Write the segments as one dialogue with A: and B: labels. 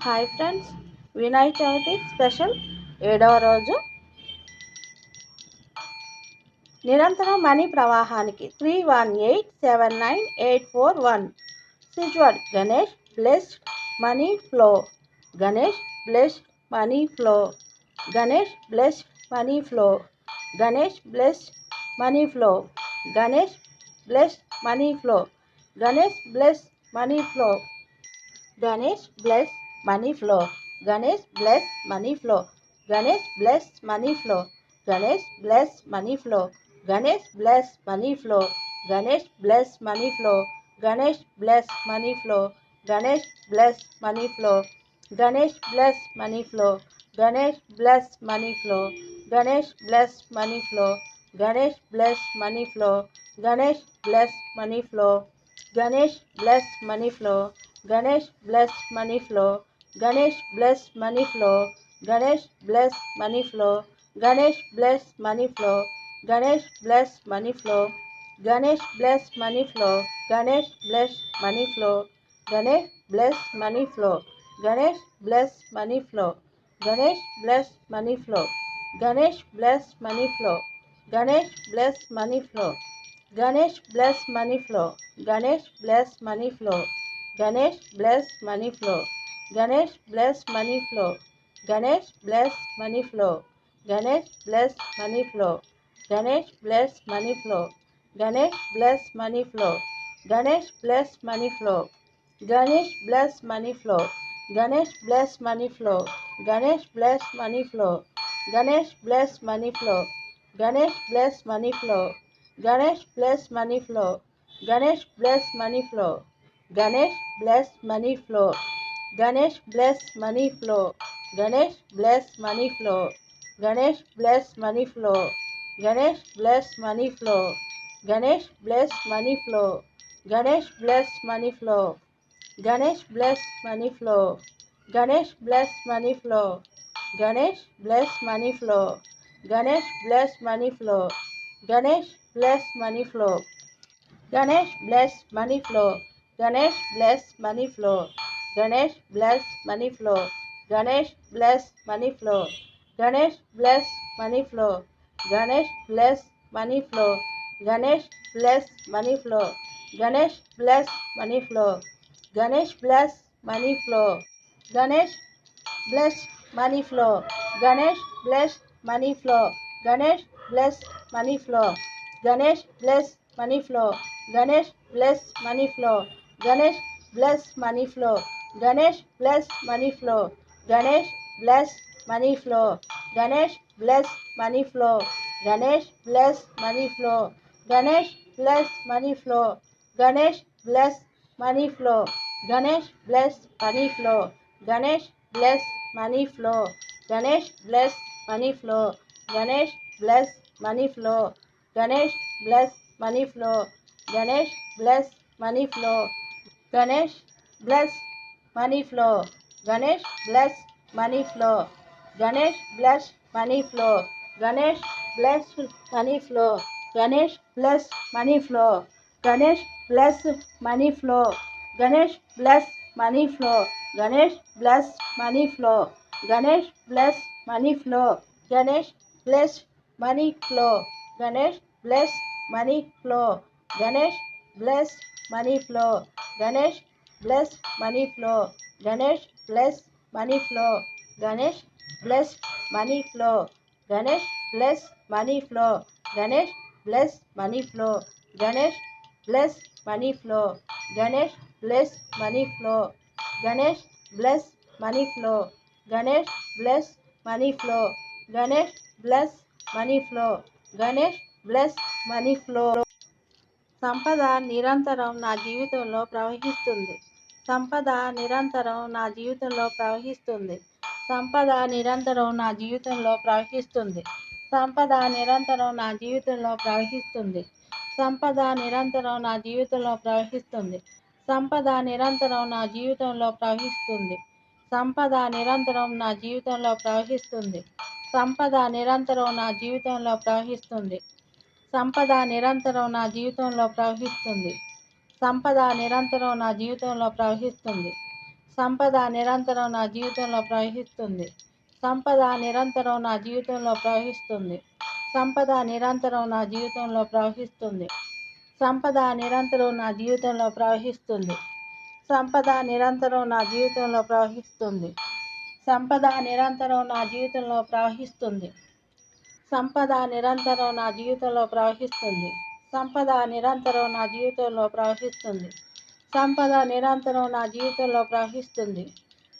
A: Hi friends Vinayaka Chavithi special ఏడవ రోజు. నిరంతరం మనీ ప్రవాహానికి three one eight seven nine eight four one switchword Ganesh blessed money flow Ganesh blessed money flow Ganesh blessed money flow Ganesh blessed money flow Ganesh blessed money flow Ganesh bless money flow Ganesh bless money flow Ganesh bless money flow Ganesh bless money flow Ganesh bless money flow Ganesh bless money flow Ganesh bless money flow Ganesh bless money flow Ganesh bless money flow Ganesh bless money flow Ganesh bless money flow Ganesh bless money flow Ganesh bless money flow Ganesh bless money flow Ganesh bless money flow Ganesh bless money flow Ganesh bless money flow Ganesh bless money flow Ganesh bless money flow Ganesh bless money flow Ganesh bless money flow Ganesh bless money flow Ganesh bless money flow Ganesh bless money flow Ganesh bless money flow Ganesh bless money flow Ganesh bless money flow Ganesh bless money flow Ganesh bless money flow Ganesh bless money flow Ganesh bless money flow Ganesh bless money flow Ganesh bless money flow Ganesh bless money flow Ganesh bless money flow Ganesh bless money flow Ganesh bless money flow Ganesh bless money flow Ganesh bless money flow Ganesh bless money flow Ganesh bless money flow Ganesh bless money flow Ganesh bless money flow Ganesh bless money flow Ganesh bless money flow Ganesh bless money flow Ganesh bless money flow Ganesh bless money flow Ganesh bless money flow Ganesh bless money flow Ganesh bless money flow Ganesh bless money flow Ganesh bless money flow Ganesh bless money flow Ganesh bless money flow Ganesh bless money flow Ganesh bless money flow Ganesh bless money flow Ganesh bless money flow Ganesh bless money flow Ganesh bless money flow Ganesh bless money flow Ganesh bless money flow Ganesh bless money flow Ganesh bless money flow Ganesh bless money flow Ganesh bless money flow Ganesh bless money flow Ganesh bless money flow Ganesh bless money flow Ganesh bless money flow Ganesh bless money flow Ganesh bless money flow Ganesh bless money flow Ganesh bless money flow Ganesh bless money flow Ganesh bless money flow Ganesh bless money flow Ganesh bless money flow Ganesh bless money flow Ganesh bless money flow Ganesh bless money flow Ganesh bless money flow Ganesh bless money flow Ganesh bless money flow Ganesh bless money flow Ganesh bless money flow Ganesh bless money flow Ganesh bless money flow Ganesh bless money flow Ganesh bless money flow Ganesh bless money flow Ganesh bless money flow Ganesh bless money flow Ganesh bless money flow Ganesh plus money flow Ganesh bless money flow Ganesh plus money flow Ganesh bless money flow Ganesh bless money flow Ganesh plus money flow Ganesh bless money flow Ganesh bless money flow Ganesh bless money flow Ganesh bless money flow సంపద నిరంతరం నా జీవితంలో ప్రవహిస్తుంది సంపద నిరంతరం నా జీవితంలో ప్రవహిస్తుంది. సంపద నిరంతరం నా జీవితంలో ప్రవహిస్తుంది. సంపద నిరంతరం నా జీవితంలో ప్రవహిస్తుంది. సంపద నిరంతరం నా జీవితంలో ప్రవహిస్తుంది. సంపద నిరంతరం నా జీవితంలో ప్రవహిస్తుంది. సంపద నిరంతరం నా జీవితంలో ప్రవహిస్తుంది. సంపద నిరంతరం నా జీవితంలో ప్రవహిస్తుంది. సంపద నిరంతరం నా జీవితంలో ప్రవహిస్తుంది. సంపద నిరంతరం నా జీవితంలో ప్రవహిస్తుంది. సంపద నిరంతరం నా జీవితంలో ప్రవహిస్తుంది. సంపద నిరంతరం నా జీవితంలో ప్రవహిస్తుంది. సంపద నిరంతరం నా జీవితంలో ప్రవహిస్తుంది. సంపద నిరంతరం నా జీవితంలో ప్రవహిస్తుంది. సంపద నిరంతరం నా జీవితంలో ప్రవహిస్తుంది. సంపద నిరంతరం నా జీవితంలో ప్రవహిస్తుంది. సంపద నిరంతరం నా జీవితంలో ప్రవహిస్తుంది. సంపద నిరంతరం నా జీవితంలో ప్రవహిస్తుంది. సంపద నిరంతరం నా జీవితంలో ప్రవహిస్తుంది.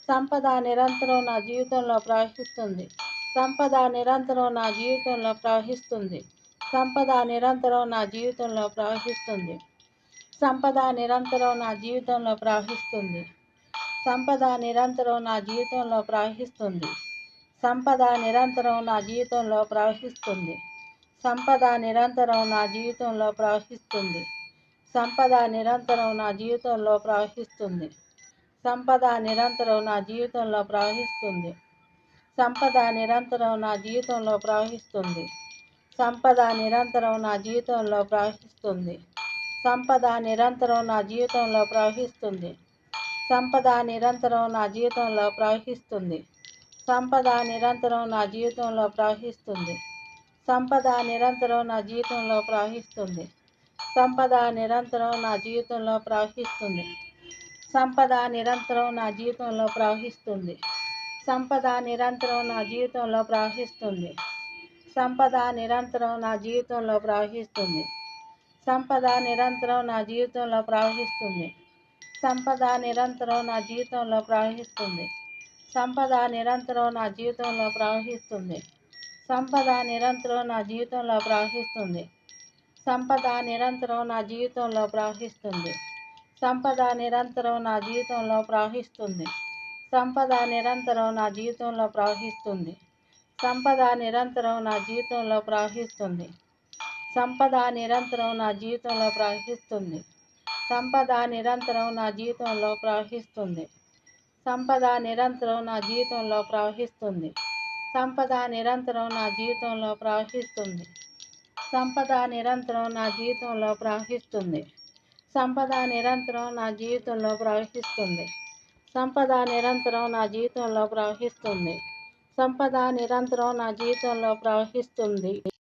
A: సంపద నిరంతరం నా జీవితంలో ప్రవహిస్తుంది. సంపద నిరంతరం నా జీవితంలో ప్రవహిస్తుంది. సంపద నిరంతరం నా జీవితంలో ప్రవహిస్తుంది. సంపద నిరంతరం నా జీవితంలో ప్రవహిస్తుంది. సంపద నిరంతరం నా జీవితంలో ప్రవహిస్తుంది. సంపద నిరంతరం నా జీవితంలో ప్రవహిస్తుంది. సంపద నిరంతరం నా జీవితంలో ప్రవహిస్తుంది. సంపద నిరంతరం నా జీవితంలో ప్రవహిస్తుంది. సంపద నిరంతరం నా జీవితంలో ప్రవహిస్తుంది. సంపద నిరంతరం నా జీవితంలో ప్రవహిస్తుంది. సంపద నిరంతరం నా జీవితంలో ప్రవహిస్తుంది. సంపద నిరంతరం నా జీవితంలో ప్రవహిస్తుంది. సంపద నిరంతరం నా జీవితంలో ప్రవహిస్తుంది. సంపద నిరంతరం నా జీవితంలో ప్రవహిస్తుంది. సంపద నిరంతరం నా జీవితంలో ప్రవహిస్తుంది. సంపద నిరంతరం నా జీవితంలో ప్రవహిస్తుంది. సంపద నిరంతరం నా జీవితంలో ప్రవహిస్తుంది. సంపద నిరంతరం నా జీవితంలో ప్రవహిస్తుంది. సంపద నిరంతరం నా జీవితంలో ప్రవహిస్తుంది. సంపద నిరంతరం నా జీవితంలో ప్రవహిస్తుంది. సంపద నిరంతరం నా జీవితంలో ప్రవహిస్తుంది. సంపద నిరంతరం నా జీవితంలో ప్రవహిస్తుంది. సంపద నిరంతరం నా జీవితంలో ప్రవహిస్తుంది. సంపద నిరంతరం నా జీవితంలో ప్రవహిస్తుంది. సంపద నిరంతరం నా జీవితంలో ప్రవహిస్తుంది. సంపద నిరంతరం నా జీవితంలో ప్రవహిస్తుంది. సంపద నిరంతరం నా జీవితంలో ప్రవహిస్తుంది. సంపద నిరంతరం నా జీవితంలో ప్రవహిస్తుంది. సంపద నిరంతరం నా జీవితంలో ప్రవహిస్తుంది. సంపద నిరంతరం నా జీవితంలో ప్రవహిస్తుంది. సంపద నిరంతరం నా జీవితంలో ప్రవహిస్తుంది. సంపద నిరంతరం నా జీవితంలో ప్రవహిస్తుంది. సంపద నిరంతరం నా జీవితంలో ప్రవహిస్తుంది. సంపద నిరంతరం నా జీవితంలో ప్రవహిస్తుంది. సంపద నిరంతరం నా జీవితంలో ప్రవహిస్తుంది.